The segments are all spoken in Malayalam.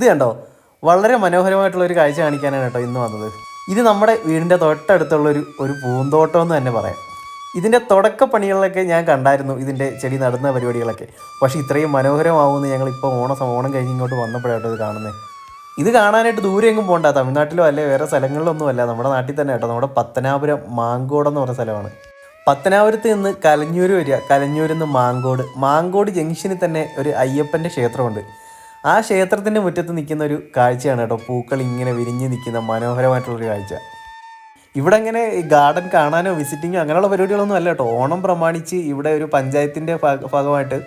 ഇത് കണ്ടോ? വളരെ മനോഹരമായിട്ടുള്ള ഒരു കാഴ്ച കാണിക്കാനാണ് കേട്ടോ ഇന്ന് വന്നത്. ഇത് നമ്മുടെ വീടിന്റെ തൊട്ടടുത്തുള്ള ഒരു ഒരു പൂന്തോട്ടം എന്ന് തന്നെ പറയാം. ഇതിന്റെ തുടക്ക പണികളിലൊക്കെ ഞാൻ കണ്ടായിരുന്നു ഇതിന്റെ ചെടി നടുന്ന പരിപാടികളൊക്കെ. പക്ഷേ ഇത്രയും മനോഹരമാവുമെന്ന് ഞങ്ങൾ ഇപ്പോൾ ഓണം ഓണം കഴിഞ്ഞ് ഇങ്ങോട്ട് വന്നപ്പോഴാട്ടോ ഇത് കാണുന്നത് ഇത് കാണാനായിട്ട് ദൂരെ എങ്ങും പോകണ്ട തമിഴ്നാട്ടിലോ അല്ലെ വേറെ സ്ഥലങ്ങളിലൊന്നും അല്ല. നമ്മുടെ നാട്ടിൽ തന്നെ കേട്ടോ. നമ്മുടെ പത്തനാപുരം മാങ്കോട് എന്ന് പറഞ്ഞ സ്ഥലമാണ്. പത്തനാപുരത്ത് നിന്ന് കലഞ്ഞൂർ വരിക. കലഞ്ഞൂരിൽ നിന്ന് മാങ്കോട്. മാങ്കോട് ജംഗ്ഷനിൽ തന്നെ ഒരു അയ്യപ്പന്റെ ക്ഷേത്രമുണ്ട്. ആ ക്ഷേത്രത്തിന്റെ മുറ്റത്ത് നിൽക്കുന്ന ഒരു കാഴ്ചയാണ് കേട്ടോ. പൂക്കൾ ഇങ്ങനെ വിരിഞ്ഞ് നിൽക്കുന്ന മനോഹരമായിട്ടുള്ളൊരു കാഴ്ച. ഇവിടെ അങ്ങനെ ഗാർഡൻ കാണാനോ വിസിറ്റിങ്ങോ അങ്ങനെയുള്ള പരിപാടികളൊന്നും അല്ല കേട്ടോ. ഓണം പ്രമാണിച്ച് ഇവിടെ ഒരു പഞ്ചായത്തിന്റെ ഭാഗ- ഭാഗമായിട്ട്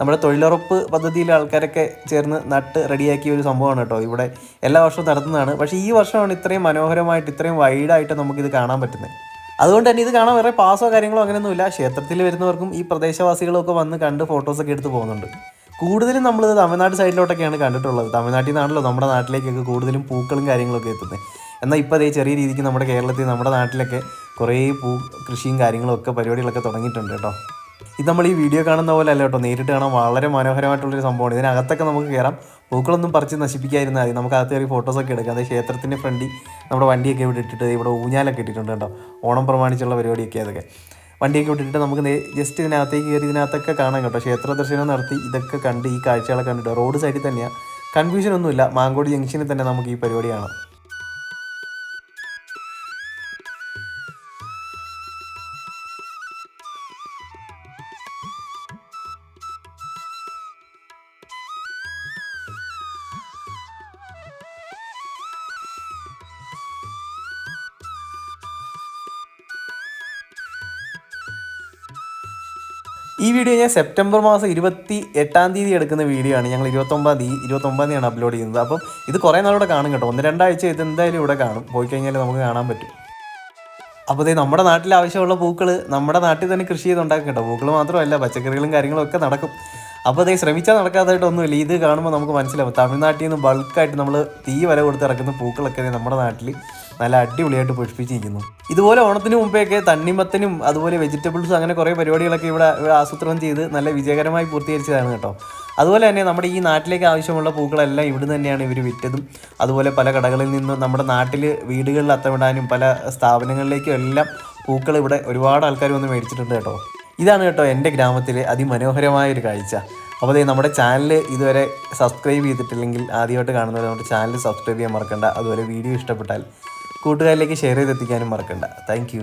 നമ്മുടെ തൊഴിലുറപ്പ് പദ്ധതിയിലെ ആൾക്കാരൊക്കെ ചേർന്ന് നട്ട് റെഡിയാക്കിയ ഒരു സംഭവമാണ് കേട്ടോ. ഇവിടെ എല്ലാ വർഷവും നടത്തുന്നതാണ്. പക്ഷേ ഈ വർഷമാണ് ഇത്രയും മനോഹരമായിട്ട് ഇത്രയും വൈഡായിട്ട് നമുക്കിത് കാണാൻ പറ്റുന്നത്. അതുകൊണ്ട് തന്നെ ഇത് കാണാൻ വേറെ പാസോ കാര്യങ്ങളോ അങ്ങനെയൊന്നുമില്ല. ക്ഷേത്രത്തിൽ വരുന്നവർക്കും ഈ പ്രദേശവാസികളൊക്കെ വന്ന് കണ്ട് ഫോട്ടോസൊക്കെ എടുത്ത് പോകുന്നുണ്ട്. കൂടുതലും നമ്മൾ തമിഴ്നാട് സൈഡിലോട്ടൊക്കെയാണ് കണ്ടിട്ടുള്ളത്. തമിഴ്നാട്ടിൽ നിന്നാണല്ലോ നമ്മുടെ നാട്ടിലേക്കൊക്കെ കൂടുതലും പൂക്കളും കാര്യങ്ങളൊക്കെ എത്തുന്നത്. എന്നാൽ ഇപ്പോൾ അതേ ചെറിയ രീതിക്ക് നമ്മുടെ കേരളത്തിൽ നമ്മുടെ നാട്ടിലൊക്കെ കുറേ പൂ കൃഷിയും കാര്യങ്ങളും ഒക്കെ പരിപാടികളൊക്കെ തുടങ്ങിയിട്ടുണ്ട് കേട്ടോ. ഇത് നമ്മൾ ഈ വീഡിയോ കാണുന്ന പോലെ അല്ല കേട്ടോ. നേരിട്ട് കാണാൻ വളരെ മനോഹരമായിട്ടുള്ളൊരു സംഭവമാണ്. ഇതിനകത്തൊക്കെ നമുക്ക് കയറാം പൂക്കളൊന്നും പറിച്ച് നശിപ്പിക്കാതിരുന്നാൽ മതി. നമുക്ക് അകത്ത് കയറി ഫോട്ടോസൊക്കെ എടുക്കാം. അതായത് ക്ഷേത്രത്തിന്റെ ഫ്രണ്ടിൽ നമ്മുടെ വണ്ടിയൊക്കെ ഇവിടെ ഇട്ടിട്ട് ഇവിടെ ഊഞ്ഞാലൊക്കെ ഇട്ടിട്ടുണ്ട് കേട്ടോ. ഓണം പ്രമാണിച്ചുള്ള പരിപാടിയൊക്കെ അതൊക്കെ. വണ്ടിയൊക്കെ വിട്ടിട്ട് നമുക്ക് ജസ്റ്റ് ഇതിനകത്തേക്ക് കയറി ഇതിനകത്തൊക്കെ കാണാം കേട്ടോ. ക്ഷേത്ര ദർശനം നടത്തി ഇതൊക്കെ കണ്ട് ഈ കാഴ്ചകളൊക്കെ കണ്ടിട്ട്. റോഡ് സൈഡിൽ തന്നെയാണ് കൺഫ്യൂഷൻ ഒന്നുമില്ല. മാങ്കോട് ജംഗ്ഷനിൽ തന്നെ നമുക്ക് ഈ പരിപാടി കാണാം. ഈ വീഡിയോ ഞാൻ സെപ്റ്റംബർ മാസം ഇരുപത്തി എട്ടാം തീയതി എടുക്കുന്ന വീഡിയോ ആണ്. ഞങ്ങൾ ഇരുപത്തൊമ്പതാം തീയതി ഇരുപത്തൊമ്പതാം തീയതിയാണ് അപ്ലോഡ് ചെയ്യുന്നത്. അപ്പം ഇത് കുറേ നാളിവിടെ കാണും കേട്ടോ. ഒന്ന് രണ്ടാഴ്ച ഇത് എന്തായാലും ഇവിടെ കാണും. പോയി കഴിഞ്ഞാൽ നമുക്ക് കാണാൻ പറ്റും. അപ്പോൾ ഇത് നമ്മുടെ നാട്ടിൽ ആവശ്യമുള്ള പൂക്കൾ നമ്മുടെ നാട്ടിൽ തന്നെ കൃഷി ചെയ്തുണ്ടാക്കും കേട്ടോ. പൂക്കൾ മാത്രമല്ല പച്ചക്കറികളും കാര്യങ്ങളും ഒക്കെ നടക്കും അപ്പോൾ അതേ ശ്രമിച്ചാൽ നടക്കാത്തതായിട്ടൊന്നുമില്ല ഇത് കാണുമ്പോൾ നമുക്ക് മനസ്സിലാവും. തമിഴ്നാട്ടിൽ നിന്ന് ബൾക്കായിട്ട് നമ്മൾ തീ വില കൊടുത്ത് ഇറക്കുന്ന പൂക്കളൊക്കെ നമ്മുടെ നാട്ടിൽ നല്ല അടിപൊളിയായിട്ട് പുഷ്പിച്ചിരിക്കുന്നു. ഇതുപോലെ ഓണത്തിന് മുമ്പേയൊക്കെ തണ്ണിമത്തനും അതുപോലെ വെജിറ്റബിൾസും അങ്ങനെ കുറേ പരിപാടികളൊക്കെ ഇവിടെ ആസൂത്രണം ചെയ്ത് നല്ല വിജയകരമായി പൂർത്തീകരിച്ചതാണ് കേട്ടോ. അതുപോലെ തന്നെ നമ്മുടെ ഈ നാട്ടിലേക്ക് ആവശ്യമുള്ള പൂക്കളെല്ലാം ഇവിടുന്ന് തന്നെയാണ് ഇവർ വിറ്റതും. അതുപോലെ പല കടകളിൽ നിന്നും നമ്മുടെ നാട്ടിൽ വീടുകളിൽ അത്തമിടാനും പല സ്ഥാപനങ്ങളിലേക്കും എല്ലാം പൂക്കൾ ഇവിടെ ഒരുപാട് ആൾക്കാർ വന്ന് മേടിച്ചിട്ടുണ്ട് കേട്ടോ. ഇതാണ് കേട്ടോ എന്റെ ഗ്രാമത്തിലെ അതിമനോഹരമായ ഒരു കാഴ്ച. അപ്പോൾ അതേ നമ്മുടെ ചാനൽ ഇതുവരെ സബ്സ്ക്രൈബ് ചെയ്തിട്ടില്ലെങ്കിൽ ആദ്യമായിട്ട് കാണുന്നവർ നമ്മുടെ ചാനൽ സബ്സ്ക്രൈബ് ചെയ്യാൻ മറക്കണ്ട. അതുപോലെ വീഡിയോ ഇഷ്ടപ്പെട്ടാൽ കൂട്ടുകാരിലേക്ക് ഷെയർ ചെയ്തെത്തിക്കാനും മറക്കണ്ട. താങ്ക്